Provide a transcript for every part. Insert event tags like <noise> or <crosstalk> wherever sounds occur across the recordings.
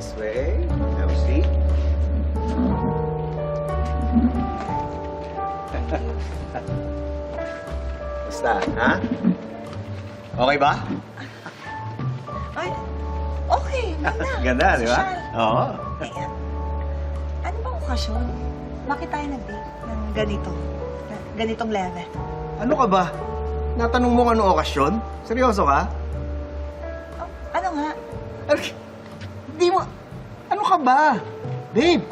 This way. Have a seat. <laughs> Basta, ha? Okay ba? Ay, okay. Ganda. <laughs> Ganda, di ba? Social. Oo. Eh, ano bang okasyon? Bakit tayo nag-date ng ganito? Na ganitong level? Ano ka ba? Natanong mo kung ano okasyon? Seryoso ka? Oh, ano nga? Ano, di mo... Ka ba? Babe!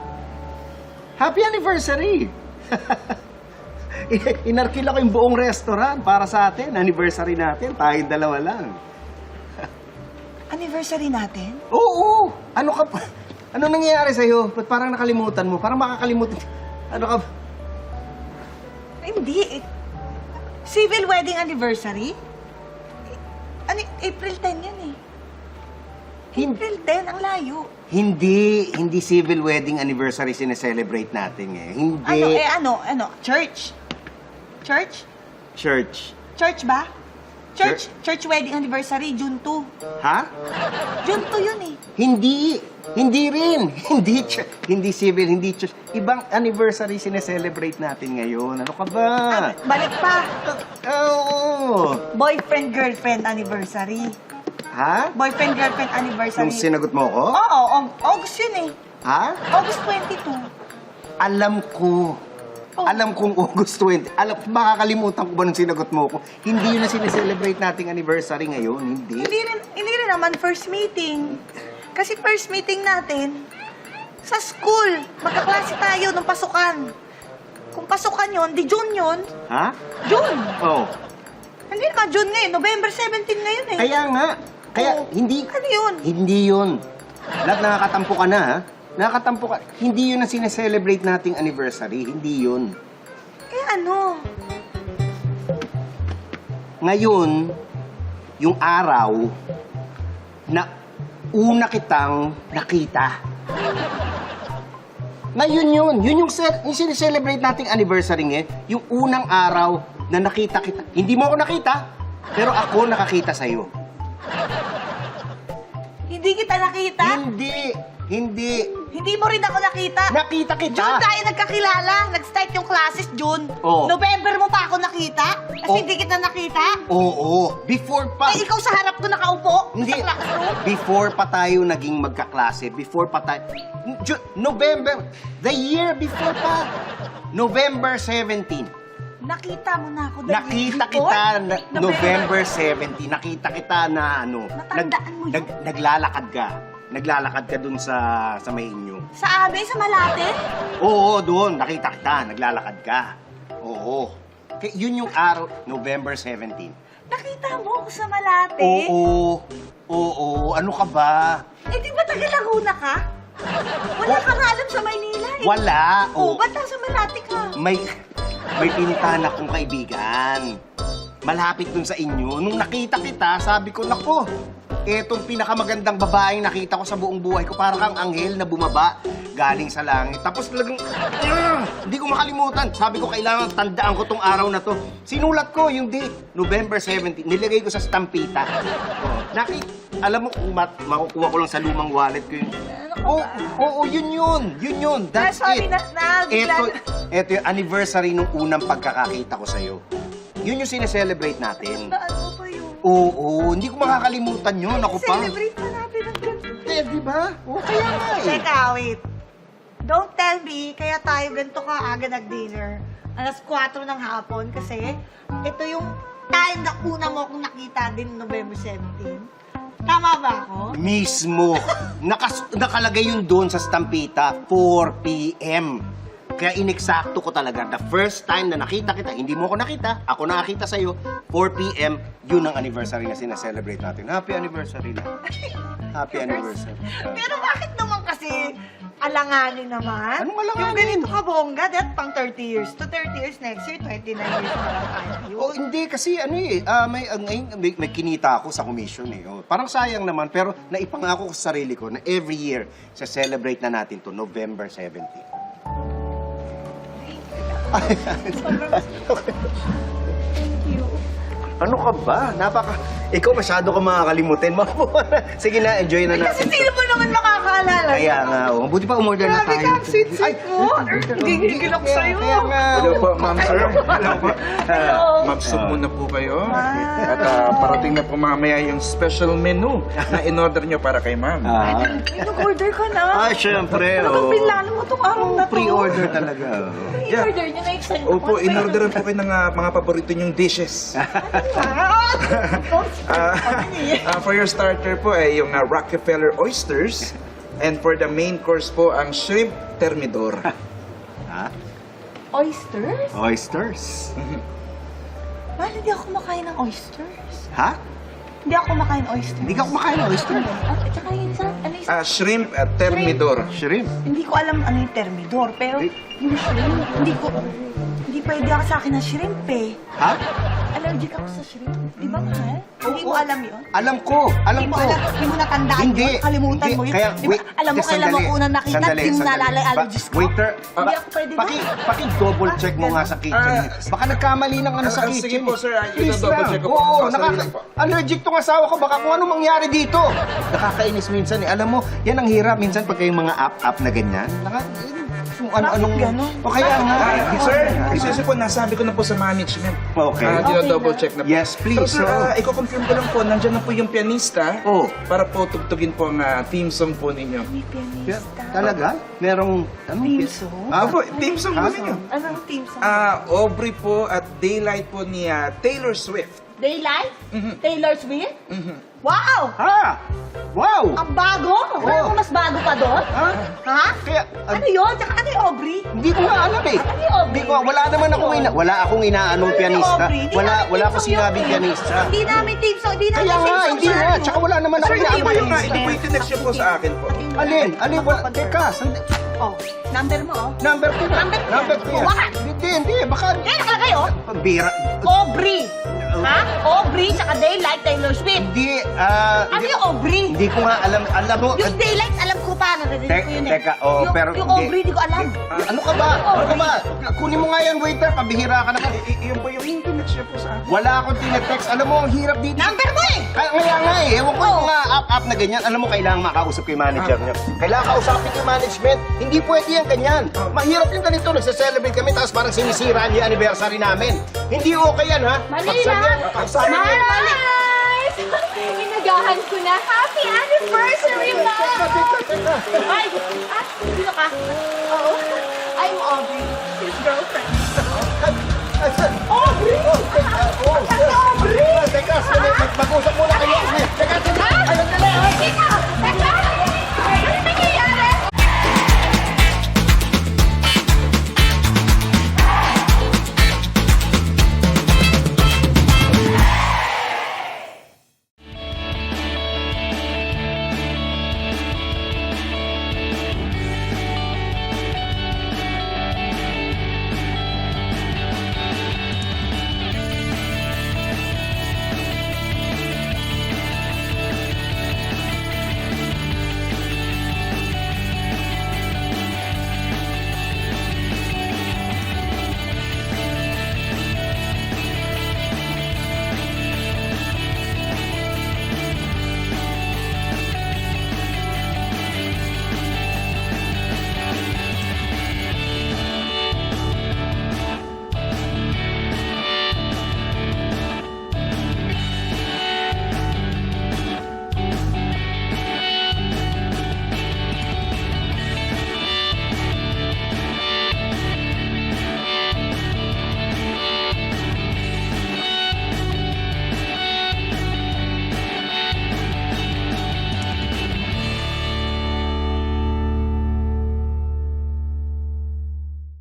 Happy anniversary! <laughs> Inarkila ko yung buong restaurant para sa atin. Anniversary natin. Tayong dalawa lang. <laughs> Anniversary natin? Oo! Ano ka pa? Ano nangyayari sa'yo? Ba't parang nakalimutan mo? Parang makakalimutan. Ano ka ba? Hindi. eh. Civil wedding anniversary? Eh, Ano, April 10 yan eh. Hin- April 10, ang layo. hindi, hindi civil wedding anniversary sineselebrate natin eh. Hindi. Ano, eh ano, ano, church? Church? Church. Church ba? Church, church wedding anniversary, June 2. Ha? June 2 yun eh. Hindi. Hindi rin. <laughs> Hindi hindi civil, hindi church. Ibang anniversary sineselebrate natin ngayon. Ano ka ba? Ah, balik pa. Oo. Boyfriend, girlfriend anniversary. Ha? Boyfriend, girlfriend anniversary. Nung sinagot mo ko? Oo, Au- August yun eh. Ha? August 22. Alam ko. Oh. Alam kong August 20. Alam, makakalimutan ko ba nung sinagot mo ko? Hindi yun na sineselebrate nating anniversary ngayon. Hindi. Hindi rin, hindi rin naman first meeting. Kasi first meeting natin, sa school. Magkaklase tayo nung pasukan. Kung pasukan yon, di June yon. Ha? June. Oh. Hindi ka June ngayon. November 17 ngayon eh. Kaya nga. Kaya hindi. Ano yun? Hindi yun. Lahat nakakatampo ka na, ha? Nakakatampo ka. Hindi yun ang sineselebrate nating anniversary. Hindi yun. Eh ano? Ngayon, yung araw na una kitang nakita. Ngayon yun. Yun yung, ce- yung sineselebrate nating anniversary ngayon. Yung unang araw na nakita kita. Hindi mo ako nakita, pero ako nakakita sa'yo. Hindi kita nakita? Hindi. Hindi. Hindi mo rin ako nakita? Nakita kita. June tayo nagkakilala. Nag-start yung classes, June. Oo. November mo pa ako nakita? Kasi Oo. hindi kita nakita? Oo. Before pa. Eh, ikaw sa harap ko nakaupo? Hindi. Sa classroom? Before pa tayo naging magkaklase, before pa tayo... Ju- November, the year before pa. November 17. Nakita mo na ako. Nakita kita na November 17. Nakita kita na ano, Natandaan mo yun? nag, naglalakad ka. Naglalakad ka dun sa sa may inyo. Sa amin, sa Malate? Oo, doon. Nakita kita. Naglalakad ka. Oo. Kaya yun yung araw, November 17. Nakita mo ako sa Malate? Oo. Oo. Ano ka ba? Eh, di ba taga Laguna ka? Wala ka nga alam sa Maynila eh. Wala. Oo, Oo. ba't nasa Malate ka? may may pinuntahan akong kaibigan. Malapit dun sa inyo. Nung nakita kita, sabi ko, nako, etong pinakamagandang babaeng nakita ko sa buong buhay ko. Parang kang anghel na bumaba galing sa langit. Tapos talagang, "Ah!" hindi ko makalimutan. Sabi ko, kailangan tandaan ko tong araw na to. Sinulat ko yung date, November 17. Nilagay ko sa stampita. Oh, nakit, alam mo, kung mat, makukuha ko lang sa lumang wallet ko yun. Oo, oo, yun yun. Yun yun. That's Sorry it. na, na, Ito, ito yung anniversary nung unang pagkakakita ko sa'yo. Yun yung sineselebrate natin. Ano pa yun? Oo, hindi ko makakalimutan yun. Ako pa. Celebrate na natin ang ganito. Eh, di ba? Oo, kaya nga eh. Teka, wait. Don't tell me, kaya tayo ganito ka aga nag-dinner. Alas 4 ng hapon kasi ito yung time na una mo akong nakita din November 17. Tama ba ako? Mismo. Nakas nakalagay yun doon sa Stampita, 4 p.m. Kaya ineksakto ko talaga. The first time na nakita kita, hindi mo ako nakita, ako nakakita sa'yo, 4 p.m., yun ang anniversary na sineselebrate natin. Happy anniversary na. Happy <laughs> anniversary. Pero bakit naman kasi alanganin naman? Anong alanganin? Yung ganito ka bongga, that pang 30 years. To 30 years next year, 29 years na lang tayo. Oh, hindi kasi ano eh, ah, may, ah, ngayon, may, may kinita ako sa commission eh. Oh, parang sayang naman, pero naipangako ko sa sarili ko na every year, sa celebrate na natin to November 17. Thank you. <laughs> Ano ka ba? Napaka... Ikaw masyado ka makakalimutin. <laughs> Sige na, enjoy na Kasi natin. sino mo naman makakaalala? Kaya nga, oh. Buti pa umorder na Grabe tayo. ka, ang sweet-sweet mo. Gigigil ako sa'yo. Kaya nga. Hello po, ma'am sir. Hello po. Hello. Ma'am, soup muna po kayo. Ah. At ah, parating na po mamaya yung special menu na in-order nyo para kay ma'am. Ah, Ay, nag-order ka na. ah syempre. Talagang oh. pinlano mo itong araw na to. Pre-order talaga. oh. Yeah. Pre-order niya na excited Opo, in-orderan po kayo ng ah, mga paborito nyong dishes. <laughs> Ah, ah, for your starter po ay yung ah, Rockefeller oysters. And for the main course po, ang shrimp thermidor. Ha? <laughs> Oysters? Oysters. Mahal, hindi ako kumakain ng oysters. Ha? Hindi ako kumakain oysters. Hindi ka kumakain ng oyster? At, at saka yun, sa, ano yung Ah, shrimp at thermidor. Shrimp. Hindi ko alam ano yung termidor, pero yung shrimp, hindi ko, pwede ako sa akin ng shrimp eh. Ha? Allergic ako sa shrimp. Di ba, mahal? Hindi mo alam yun? Alam ko. Alam Hindi mo ko. alam, hindi mo natandaan Hindi. yun, kalimutan Hindi. mo yun. Kaya, Di ba, wait. alam mo just kailan mo sandali. unang nakita, Sandali, di mo sandali. naalala yung Ba- allergies ko? Waiter, Hindi ako pwede ba? paki, paki double check mo nga sa kitchen. Ah, Baka nagkamali ng ano sa ah, kitchen. sige po, sir. Ah, Please ito-double lang. check ko po. Oo, Ah, nakaka- lang po. allergic tong asawa ko. Baka kung ano mangyari dito. Nakakainis minsan eh. Alam mo, yan ang hirap minsan pag yung mga app-app na ganyan. Naka, kung ano-anong... Bakit ganun? O kaya nga. Ah, eh. sir, isisi po, nasabi ko na po sa management. Okay. Ah, Okay double na. check na po. Yes, please, So, sir, oo. ah, i-confirm ko lang po, nandyan na po yung pianista Oh. para po tugtugin po ang ah, theme song po ninyo. May pianista. Talaga? Merong... Ano? Theme song? Ah, Opo, theme song po Ha? ninyo. Anong team song? Ah, Aubrey po at Daylight po ni ah, Taylor Swift. Daylight? Mhm. Taylor Swift? Wow! Ha? Wow! Ang bago? Wala mo mas bago pa doon? Ha? Ha? Kaya, Ano yun? Tsaka ano yung Aubrey? Hindi ko nga alam eh. Ano yung Aubrey? Hindi ko, wala naman akong ina, wala akong inaanong Ano pianista. Aubrey? Hindi Wala, namin wala team akong song yun sinabing pianista. Hindi namin team song. Hindi namin Kaya team nga, song hindi siya, nga. Tsaka wala naman Sir, akong ito po inaanong yung, ah, pianista. ito po yung po sa akin po. Alin? Alin? Wala. Teka, sandi. Oh, number mo oh. Number two na. Number Number yan. yan. Hindi, hindi. Baka... Eh, nakalagay oh. Bira. Aubrey. Ha? Aubrey tsaka Daylight Taylor Swift. Hindi, ah... Ano hindi- yung Aubrey? Hindi ko nga alam. Alam mo... Yung Daylight, alam ko pa. Narinig Tek- ko yun eh. teka, oh, yung, pero Yung hindi. Di ko alam. Ano ka ba? Ano ka ba? Kunin mo nga yan, waiter. Pabihira ka naman. I- i- Yun po yung tinext niyo po sa akin. Wala akong tinetext. Alam mo, ang hirap dito. Number mo eh! Kaya kaya nga eh, ewan ko yung mga app-app na ganyan. Alam mo, kailangan makausap ko yung manager niyo. Kailangan kausapin ko yung management. Hindi pwede yan ganyan. Mahirap yung ganito. Nagse-celebrate kami tapos parang sinisira yung anniversary namin. Hindi okay yan, ha? Mali Pagsabi- lang. Kausapin mo. Mali! Inagahan ko na. Happy anniversary, Mom! Ay! Ah, sino ka? Oo. I'm Aubrey, his girlfriend. Aubrey! Oh, oh, Aubrey! Teka, mag-usap muna.